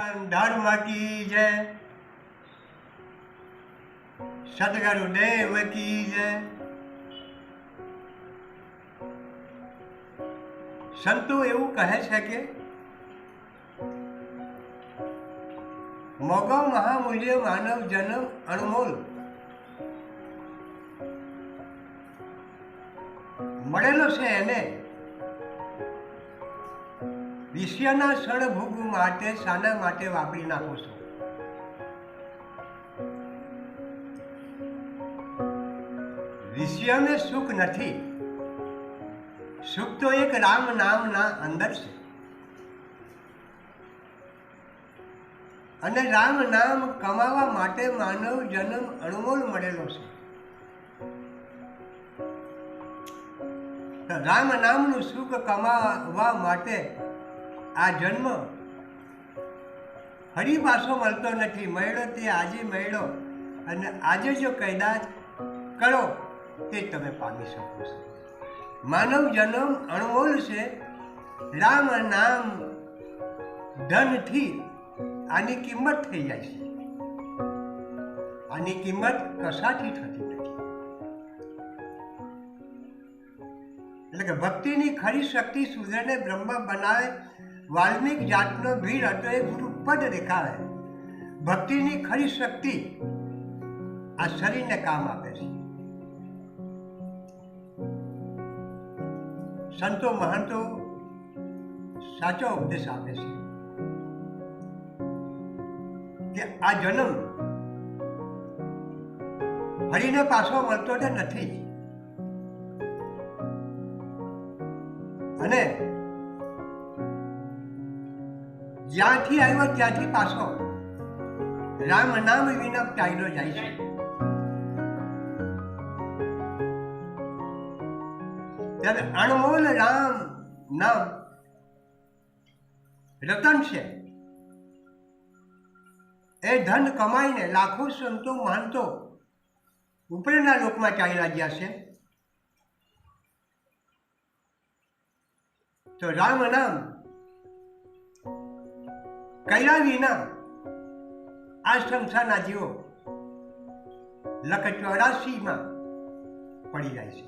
સનાતન કી જય સદગુરુ દેવ કી જય સંતો એવું કહે છે કે, મોગો મહામૂલ્ય માનવ જન્મ અણમોલ. મળેલો છે એને. વિશ્વના સળભોગ માટે, શાના માટે વાપરી નાખો છો? વિષયને સુખ નથી. સુખ તો એક રામ નામના અંદર છે. અને રામ નામ કમાવા માટે માનવ જન્મ અણમોલ મળેલો છે. રામ નામનું સુખ કમાવા માટે આ જન્મ ફરી પાછો મળતો નથી. મળ્યો તે આજે મળ્યો. અને આજે જો કદાચ કરો, તે તમે પામી શકો છો. માનવ જન્મ અણમોલ છે. રામ નામ ધનથી આની કિંમત થઈ જાય છે. આની કિંમત કશાથી થતી નથી. એટલે કે ભક્તિની ખરી શક્તિ સૂર્યને બ્રહ્મ બનાવે. વાલ્મિક જાતનો ભીડ હતો એ ગુરુપદ દેખાવે. ભક્તિની ખરી શક્તિ આ શરીરને કામ આપે છે. સંતો મહંતો સાચો ઉપદેશ આપે છે કે આ જન્મ ફરીને પાછો મળતો જ નથી. અને જ્યાંથી આવ્યો ત્યાંથી પાછો. રામ નામ વિના ચાલ્યો જાય છે. ત્યારે અણમોલ રામ નામ રતન છે. એ ધન કમાઈને લાખો સંતો માનતો ઉપરના લોકમાં ચાલ્યા ગયા છે. તો રામ નામ કર્યા વિના આ સંસારના જીવો લખ ચોરાસીમાં પડી જાય છે.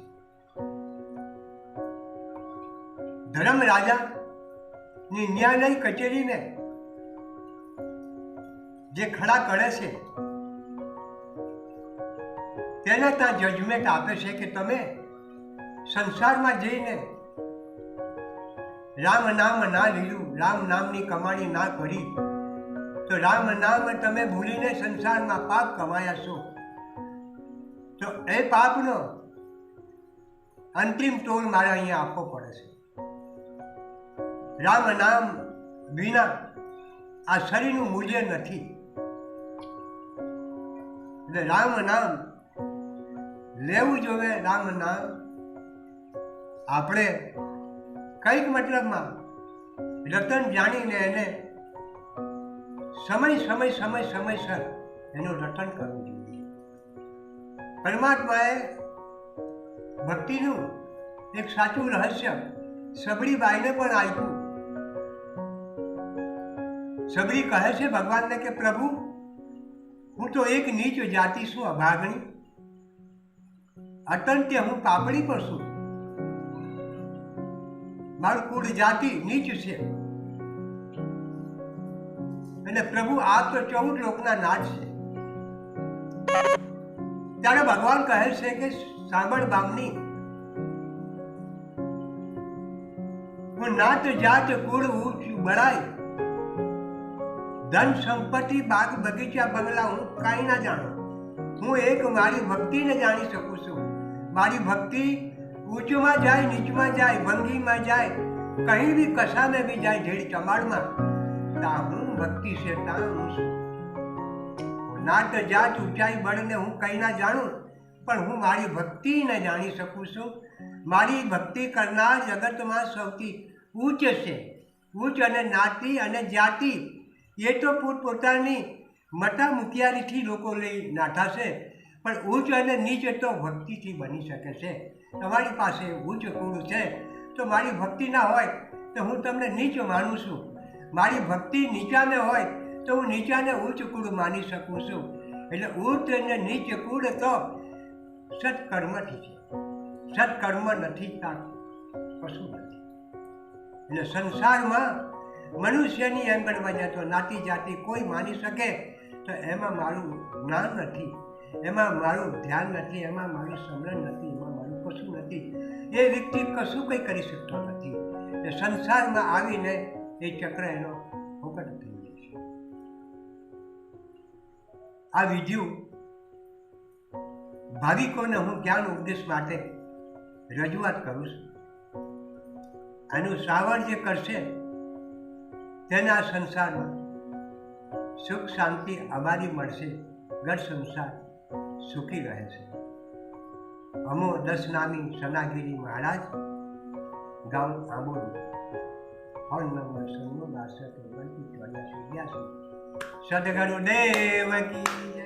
ધર્મ રાજા ની ન્યાયલય કચેરીને જે ખડા કરે છે, તેને ત્યાં જજમેન્ટ આપે છે કે તમે સંસારમાં જઈને રામ નામ ના લીધું, રામ નામની કમાણી ના કરી. તો રામ નામ તમે ભૂલીને સંસારમાં પાપ કમાયા છો. તો એ પાપનો અંતિમ ટોલ મારે અહીંયા આપવો પડે છે. રામ નામ વિના આ શરીરનું મૂલ્ય નથી. એટલે રામ નામ લેવું જોવે, રામ નામ આપણે કંઈક મતલબમાં રતન જાણીને એને સમય સમય સમય સમયસર એનું રતન કરવું જોઈએ. પરમાત્માએ ભક્તિનું એક સાચું રહસ્ય સબરી બાઈને પણ આપ્યું. સબરી કહે છે ભગવાનને કે, પ્રભુ, હું તો એક નીચ જાતિ છું અભાગણી. અતંત્ય હું પાપડી પર છું. મારું જાતિ નીચ છે. અને પ્રભુ આ તો ચૌદ લોકના નાચ છે. ત્યારે ભગવાન કહે છે કે સાંભળ બામની. હું નાત જાત કુળ ઊંચું બળાય ધન સંપત્તિ, બાગ બગીચા, બંગલા હું કાંઈ ના જાણું. હું એક મારી ભક્તિને જાણી શકું છું. મારી ભક્તિ ઊંચમાં જાય, નીચમાં જાય, ભંગીમાં જાય કहीं બી કશાને બી જાય ઢેડી ચમાડમાં હું ભક્તિ છે, તા હું છું નાટ જાત ઊંચાઈ બળને હું કંઈ ના જાણું, પણ હું મારી ભક્તિને જાણી શકું છું. મારી ભક્તિ કરનાર જગતમાં સૌથી ઉચ્ચ છે. ઉચ્ચ અને નાતી અને જાતિ, એ તો પોતપોતાની મટા મુખિયારીથી લોકો લઈ નાઠા છે. પણ ઉચ્ચ અને નીચ તો ભક્તિથી બની શકે છે. તમારી પાસે ઉચ્ચ કુળ છે? તો મારી ભક્તિ ના હોય, તો હું તમને નીચ માનું છું. મારી ભક્તિ નીચાને હોય, તો હું નીચાને ઉચ્ચ કુળ માની શકું છું. એટલે ઉચ્ચ અને નીચ કુળ તો સત્કર્મથી છે. સત્કર્મ નથી થતું. કશું નથી. એટલે સંસારમાં મનુષ્યની આંગળમાં જતો નાતી જાતિ કોઈ માની શકે? તો એમાં મારું જ્ઞાન નથી. એમાં મારું ધ્યાન નથી. એમાં મારું સમરણ નથી. એમાં કશું નથી. એ વ્યક્તિ કશું કંઈ કરી શકતો નથી. એ સંસારમાં આવીને એ ચક્ર એનો ફોકટ થઈ જાય છે. આ વિધિઓ ભાવિકોને હું જ્ઞાન ઉપદેશ માટે રજૂઆત કરું છું? આનું શ્રાવણ જે કરશે, તેના સંસારમાં સુખ શાંતિ અમારી મળશે ઘર સંસાર સુખી રહે છે. અમો દસ નામી સનાગીરી મહારાજ, ગામ આંબોલી. ફોન નંબર સન્નો બાસઠ ઓગણત્રીસ ચોર્યાસી બ્યાસી સદગુરુ દેવ કી